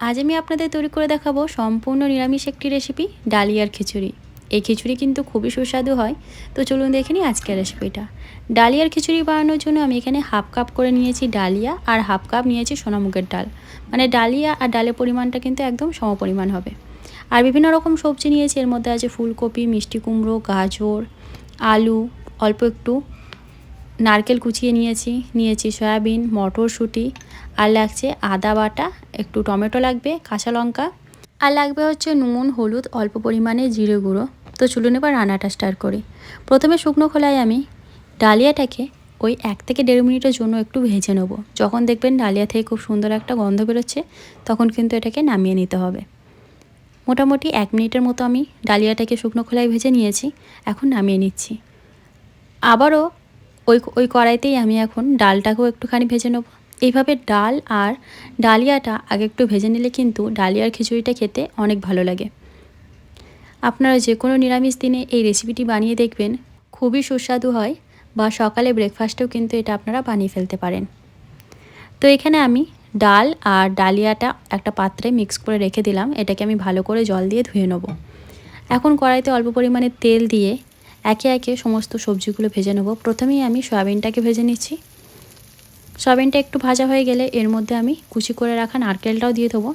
আজ আমি আপনাদের তৈরি করে দেখাবো সম্পূর্ণ নিরামিষ একটি রেসিপি ডালিয়ার খিচুড়ি। এই খিচুড়ি কিন্তু খুবই সুস্বাদু হয়। তো চলুন দেখে নিই আজকের রেসিপিটা ডালিয়ার খিচুড়ি বানানোর জন্য আমি এখানে হাফ কাপ করে নিয়েছি ডালিয়া আর হাফ কাপ নিয়েছি সোনামুগের ডাল। মানে ডালিয়া আর ডালের পরিমাণটা কিন্তু একদম সমপরিমাণ হবে। আর বিভিন্ন রকম সবজি নিয়েছি। এর মধ্যে আছে ফুলকপি, মিষ্টি কুমড়ো, গাজর, আলু, অল্প একটু নারকেল কুচিয়ে নিয়েছি নিয়েছি সয়াবিন, মটরশুঁটি, আর লাগছে আদা বাটা, একটু টমেটো লাগবে, কাঁচা লঙ্কা, আর লাগবে হচ্ছে নুন, হলুদ, অল্প পরিমাণে জিরে গুঁড়ো। তো চলুন এবার রান্নাটা স্টার্ট করি। প্রথমে শুকনো খোলায় আমি ডালিয়াটাকে ওই এক থেকে দেড় মিনিটের জন্য একটু ভেজে নেব। যখন দেখবেন ডালিয়া থেকে খুব সুন্দর একটা গন্ধ বেরোচ্ছে, তখন কিন্তু এটাকে নামিয়ে নিতে হবে। মোটামুটি এক মিনিটের মতো আমি ডালিয়াটাকে শুকনো খোলায় ভেজে নিয়েছি, এখন নামিয়ে নিচ্ছি। আবারও ওই ওই কড়াইতেই আমি এখন ডালটাকেও একটুখানি ভেজে নেব। এইভাবে ডাল আর ডালিয়াটা আগে একটু ভেজে নিলে কিন্তু ডালিয়ার খিচুড়িটা খেতে অনেক ভালো লাগে। আপনারা যে কোনো নিরামিষ দিনে এই রেসিপিটি বানিয়ে দেখবেন, খুবই সুস্বাদু হয় বা সকালে ব্রেকফাস্টেও কিন্তু এটা আপনারা বানিয়ে ফেলতে পারেন। তো এখানে আমি ডাল আর ডালিয়াটা একটা পাত্রে মিক্স করে রেখে দিলাম, এটাকে আমি ভালো করে জল দিয়ে ধুয়ে নেব। এখন কড়াইতে অল্প পরিমাণে তেল দিয়ে একে একে সমস্ত সবজিগুলো ভেজে নেব। প্রথমেই আমি সয়াবিনটাকে ভেজে নিচ্ছি। সয়াবিনটা একটু ভাজা হয়ে গেলে এর মধ্যে আমি কুচি করে রাখা নারকেলটাও দিয়ে দেবো।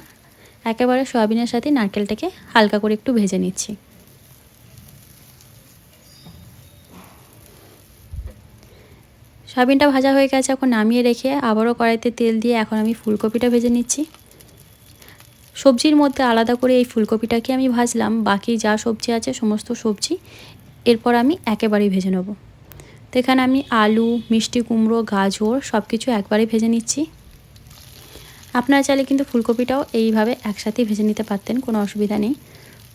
একেবারে সয়াবিনের সাথে নারকেলটাকে হালকা করে একটু ভেজে নিচ্ছি। সয়াবিনটা ভাজা হয়ে গেছে, এখন নামিয়ে রেখে আবারও কড়াইতে তেল দিয়ে এখন আমি ফুলকপিটা ভেজে নিচ্ছি। সবজির মধ্যে আলাদা করে এই ফুলকপিটাকে আমি ভাজলাম। বাকি যা সবজি আছে, সমস্ত সবজি এরপর আমি একেবারেই ভেজে নেব। তো এখানে আমি আলু, মিষ্টি কুমড়ো, গাজর সব কিছু একবারে ভেজে নিচ্ছি। আপনারা চাইলে কিন্তু ফুলকপিটাও এইভাবে একসাথেই ভেজে নিতে পারতেন, কোনো অসুবিধা নেই।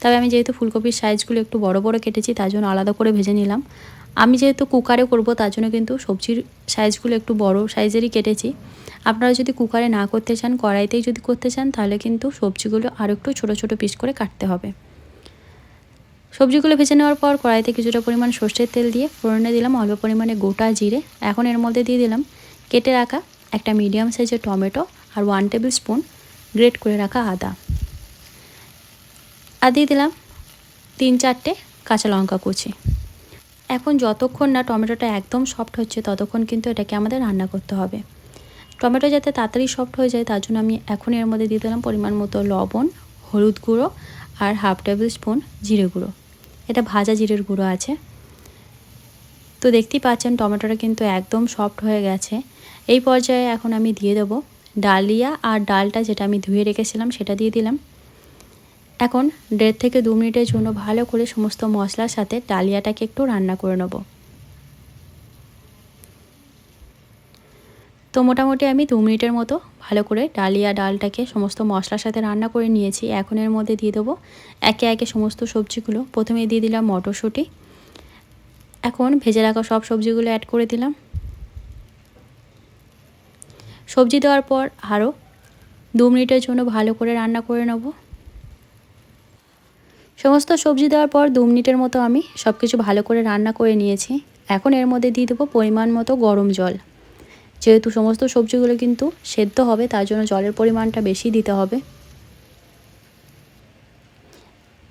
তবে আমি যেহেতু ফুলকপির সাইজগুলো একটু বড় বড় কেটেছি, তার জন্য আলাদা করে ভেজে নিলাম। আমি যেহেতু কুকারে করব, তার জন্য কিন্তু সবজির সাইজগুলো একটু বড় সাইজেরই কেটেছি। আপনারা যদি কুকারে না করতে চান, কড়াইতেই যদি করতে চান, তাহলে কিন্তু সবজিগুলো আরও একটু ছোটো ছোটো পিস করে কাটতে হবে। সবজিগুলো ভেজে নেওয়ার পর কড়াইতে কিছুটা পরিমাণ সর্ষের তেল দিয়ে ফোড়নে দিলাম, অল্প পরিমাণে গোটা জিরে। এখন এর মধ্যে দিয়ে দিলাম, কেটে রাখা একটা মিডিয়াম সাইজের টমেটো আর ওয়ান টেবিল স্পুন গ্রেট করে রাখা আদা। আর দিয়ে দিলাম তিন চারটে কাঁচা লঙ্কা কুচি। এখন যতক্ষণ না টমেটোটা একদম সফট হচ্ছে, ততক্ষণ কিন্তু এটাকে আমাদের রান্না করতে হবে। টমেটো যাতে তাড়াতাড়ি সফট হয়ে যায়, তার জন্য আমি এখন এর মধ্যে দিয়ে দিলাম পরিমাণ মতো লবণ, হলুদ গুঁড়ো আর হাফ টেবিল স্পুন জিরে গুঁড়ো। এটা ভাজা জিরের গুঁড়ো আছে। তো দেখতেই পাচ্ছেন, টমেটোটা কিন্তু একদম সফট হয়ে গেছে। এই পর্যায়ে এখন আমি দিয়ে দেবো ডালিয়া আর ডালটা যেটা আমি ধুয়ে রেখেছিলাম, সেটা দিয়ে দিলাম। এখন দেড় থেকে দু মিনিটের জন্য ভালো করে সমস্ত মশলার সাথে ডালিয়াটাকে একটু রান্না করে নেব। তো মোটামুটি আমি দু মিনিটের মতো ভালো করে ডালিয়া ডালটাকে সমস্ত মশলার সাথে রান্না করে নিয়েছি। এখন এর মধ্যে দিয়ে দেবো একে একে সমস্ত সবজিগুলো। প্রথমে দিয়ে দিলাম মটরশুঁটি। এখন ভেজে রাখা সব সবজিগুলো অ্যাড করে দিলাম। সবজি দেওয়ার পর আরও দু মিনিটের জন্য ভালো করে রান্না করে নেব। সমস্ত সবজি দেওয়ার পর দু মিনিটের মতো আমি সব কিছু ভালো করে রান্না করে নিয়েছি। এখন এর মধ্যে দিয়ে দেবো পরিমাণ মতো গরম জল। যেহেতু সমস্ত সবজিগুলো কিন্তু সেদ্ধ হবে, তার জন্য জলের পরিমাণটা বেশি দিতে হবে।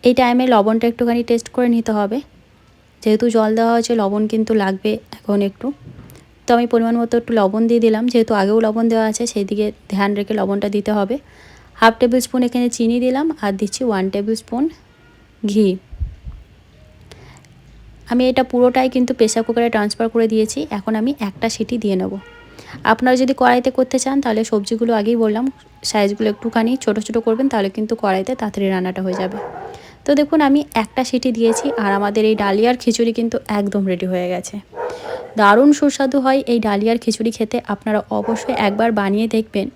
এই টাইমে লবণটা একটুখানি টেস্ট করে নিতে হবে। যেহেতু জল দেওয়া হয়েছে, লবণ কিন্তু লাগবে এখন একটু। তো আমি পরিমাণ মতো একটু লবণ দিয়ে দিলাম, যেহেতু আগেও লবণ দেওয়া আছে সেই দিকে ধ্যান রেখে লবণটা দিতে হবে। হাফ টেবিল স্পুন এখানে চিনি দিলাম, আর দিচ্ছি ওয়ান টেবিল স্পুন ঘি। আমি এটা পুরোটাই কিন্তু প্রেসার কুকারে ট্রান্সফার করে দিয়েছি, এখন আমি একটা সিটি দিয়ে নেব। আপনারা যদি কড়াইতে করতে চান, তাহলে সবজিগুলো আগেই বললাম সাইজগুলো একটুখানি ছোটো ছোটো করবেন, তাহলে কিন্তু কড়াইতে তাড়াতাড়ি রান্নাটা হয়ে যাবে। তো দেখুন, আমি একটা সিটি দিয়েছি, আর আমাদের এই ডালিয়ার খিচুড়ি কিন্তু একদম রেডি হয়ে গেছে। দারুণ সুস্বাদু হয় এই ডালিয়ার খিচুড়ি খেতে, আপনারা অবশ্যই একবার বানিয়ে দেখবেন।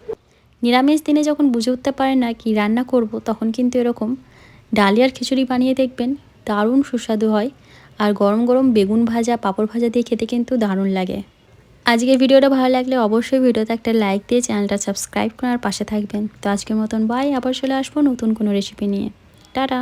নিরামিষ দিনে যখন বুঝে উঠতে পারেন না কি রান্না করব, তখন কিন্তু এরকম ডালিয়ার খিচুড়ি বানিয়ে দেখবেন, দারুণ সুস্বাদু হয়। আর গরম গরম বেগুন ভাজা, পাঁপড় ভাজা দিয়ে খেতে কিন্তু দারুণ লাগে। আজকের ভিডিওটা ভালো লাগলে অবশ্যই ভিডিওতে একটা লাইক দিয়ে চ্যানেলটা সাবস্ক্রাইব করার পাশে থাকবেন। তো আজকের মতন বাই আবার চলে আসব নতুন কোনো রেসিপি নিয়ে। টাটা!